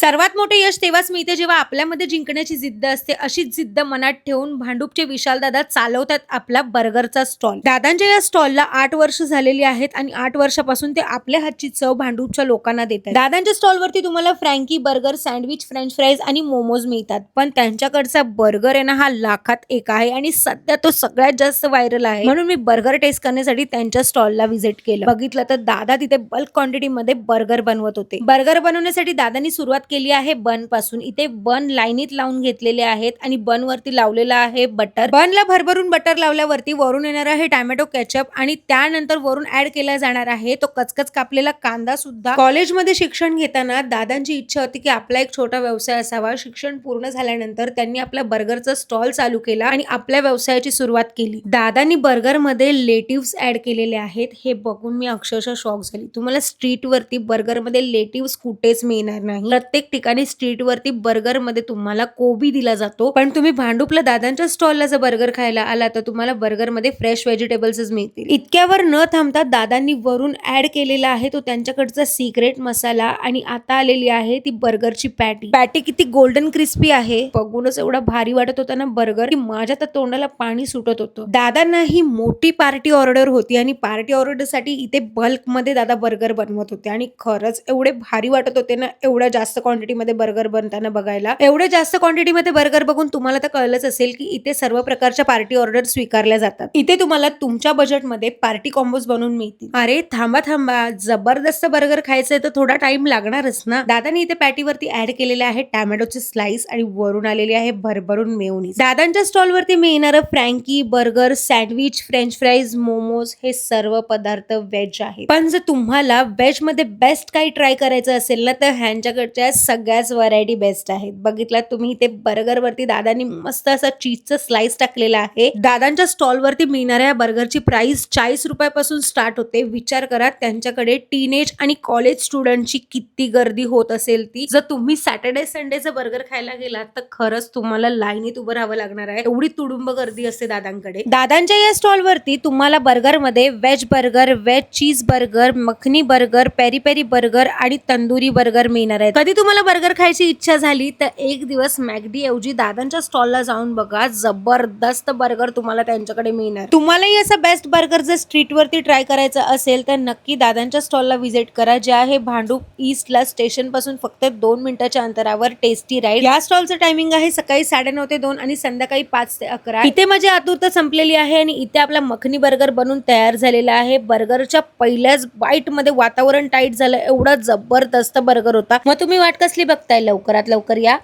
सर्वात मोठे यश तेव्हाच मिळते जेव्हा आपल्यामध्ये जिंकण्याची जिद्द असते. अशीच जिद्द मनात ठेवून भांडूपचे विशाल दादा चालवतात आपला बर्गरचा स्टॉल. दादांच्या या स्टॉलला आठ वर्ष झालेली आहेत आणि आठ वर्षापासून ते आपल्या हातची चव भांडूपच्या लोकांना देतात दादांच्या स्टॉलवरती तुम्हाला frankie burger sandwich French fries आणि मोमोज मिळतात. पण त्यांच्याकडचा बर्गर आहे ना हा लाखात एक आहे आणि सध्या तो सगळ्यात जास्त व्हायरल आहे. म्हणून मी बर्गर टेस्ट करण्यासाठी त्यांच्या स्टॉलला व्हिजिट केलं. बघितलं तर दादा तिथे बल्क क्वांटिटीमध्ये बर्गर बनवत होते. बर्गर बनवण्यासाठी दादांनी सुरुवात केली आहे बनपासून. इथे बन लाईनीत लावून घेतलेले आहेत आणि बन वरती लावलेला आहे बटर बनला भरभरून बटर लावल्यावरती वरून येणार आहे टॅमॅटो केचप आणि त्यानंतर वरून ऍड केला जाणार आहे तो कचकच कापलेला कांदा सुद्धा. कॉलेजमध्ये शिक्षण घेताना दादांची इच्छा होती की आपला एक छोटा व्यवसाय असावा. शिक्षण पूर्ण झाल्यानंतर त्यांनी आपला बर्गरचा स्टॉल चालू केला आणि आपल्या व्यवसायाची सुरुवात केली. दादांनी बर्गरमध्ये लेटिव्स ऍड केलेले आहेत. हे बघून मी अक्षरशः शॉक झाली. तुम्हाला स्ट्रीट वरती बर्गरमध्ये लेटिव्स कुठेच मिळणार नाही. प्रत्येक ठिकाणी स्ट्रीट वरती बर्गरमध्ये तुम्हाला कोबी दिला जातो. पण तुम्ही भांडुपला दादांच्या स्टॉलला जर बर्गर खायला आला तर तुम्हाला बर्गरमध्ये फ्रेश व्हेजिटेबल्सच मिळतील. इतक्यावर न थांबता दादांनी वरून ऍड केलेला आहे तो त्यांच्याकडचा सिक्रेट मसाला आणि आता आलेली आहे ती बर्गरची पॅटी. पॅटी किती गोल्डन क्रिस्पी आहे. बघूनच एवढा भारी वाटत होता ना बर्गर की माझ्या तर तोंडाला पाणी सुटत होतं. दादांना ही मोठी पार्टी ऑर्डर होती आणि पार्टी ऑर्डरसाठी इथे बल्कमध्ये दादा बर्गर बनवत होते आणि खरंच एवढे भारी वाटत होते ना एवढा जास्त क्वांटिटीमध्ये बर्गर बनताना बघायला. एवढे जास्त क्वांटिटीमध्ये बर्गर बघून तुम्हाला तर कळलंच असेल की इथे सर्व प्रकारच्या पार्टी ऑर्डर स्वीकारल्या जातात. इथे तुम्हाला तुमच्या बजेटमध्ये पार्टी कॉम्बोज बनवून मिळतील. अरे थांबा थांबा. जबरदस्त बर्गर खायचंय तर थोडा टाइम लागणारच ना? दादानी इथे पॅटीवरती ऍड केलेले आहे टॅमॅटोचे स्लाइस आणि वरून आलेली आहे भरभरून मेवणी दादांच्या स्टॉलवरती मिळणारं frankie burger sandwich French fries momos हे सर्व पदार्थ व्हेज आहेत. पण जर तुम्हाला व्हेजमध्ये बेस्ट काही ट्राय करायचं असेल ना तर ह्यांच्याकडच्या सगळ्याच व्हरायटी बेस्ट आहेत. बघितलात तुम्ही ते बर्गर वरती दादांनी मस्त असा चीजचा स्लाइस टाकलेला आहे. दादांच्या स्टॉल वरती मिळणाऱ्या बर्गरची प्राइस चाळीस रुपयापासून स्टार्ट होते. विचार करा त्यांच्याकडे टीनेज आणि कॉलेज स्टुडंटची किती गर्दी होत असेल ती. जर तुम्ही सॅटर्डे संडेचं बर्गर खायला गेलात तर खरंच तुम्हाला लाईनीत उभं राहावं लागणार आहे. एवढी तुडुंब गर्दी असते दादांकडे. दादांच्या या स्टॉल वरती तुम्हाला बर्गरमध्ये veg burger veg cheese burger makhani burger peri peri burger आणि तंदुरी बर्गर मिळणार आहे कधी तुम्हाला बर्गर खायची इच्छा झाली तर एक दिवस मॅगडी ऐवजी दादांच्या स्टॉलला जाऊन बघा. जबरदस्त बर्गर तुम्हाला त्यांच्याकडे मिळणार. तुम्हालाही असं बेस्ट बर्गर जर स्ट्रीट वरती ट्राय करायचं असेल तर नक्की दादांच्या स्टॉलला व्हिजिट करा. जे आहे भांडूप ईस्टला स्टेशनपासून फक्त दोन मिनिटाच्या अंतरावर टेस्टी राईड या स्टॉलचं टायमिंग आहे सकाळी साडेनऊ ते दोन आणि संध्याकाळी पाच ते अकरा. इथे माझी आतुरता संपलेली आहे आणि इथे आपला मखनी बर्गर बनून तयार झालेला आहे. बर्गरच्या पहिल्याच बाईटमध्ये वातावरण टाईट झालं. एवढा जबरदस्त बर्गर होता. मग तुम्ही वाट कसली बघताय लवकरात लवकर या?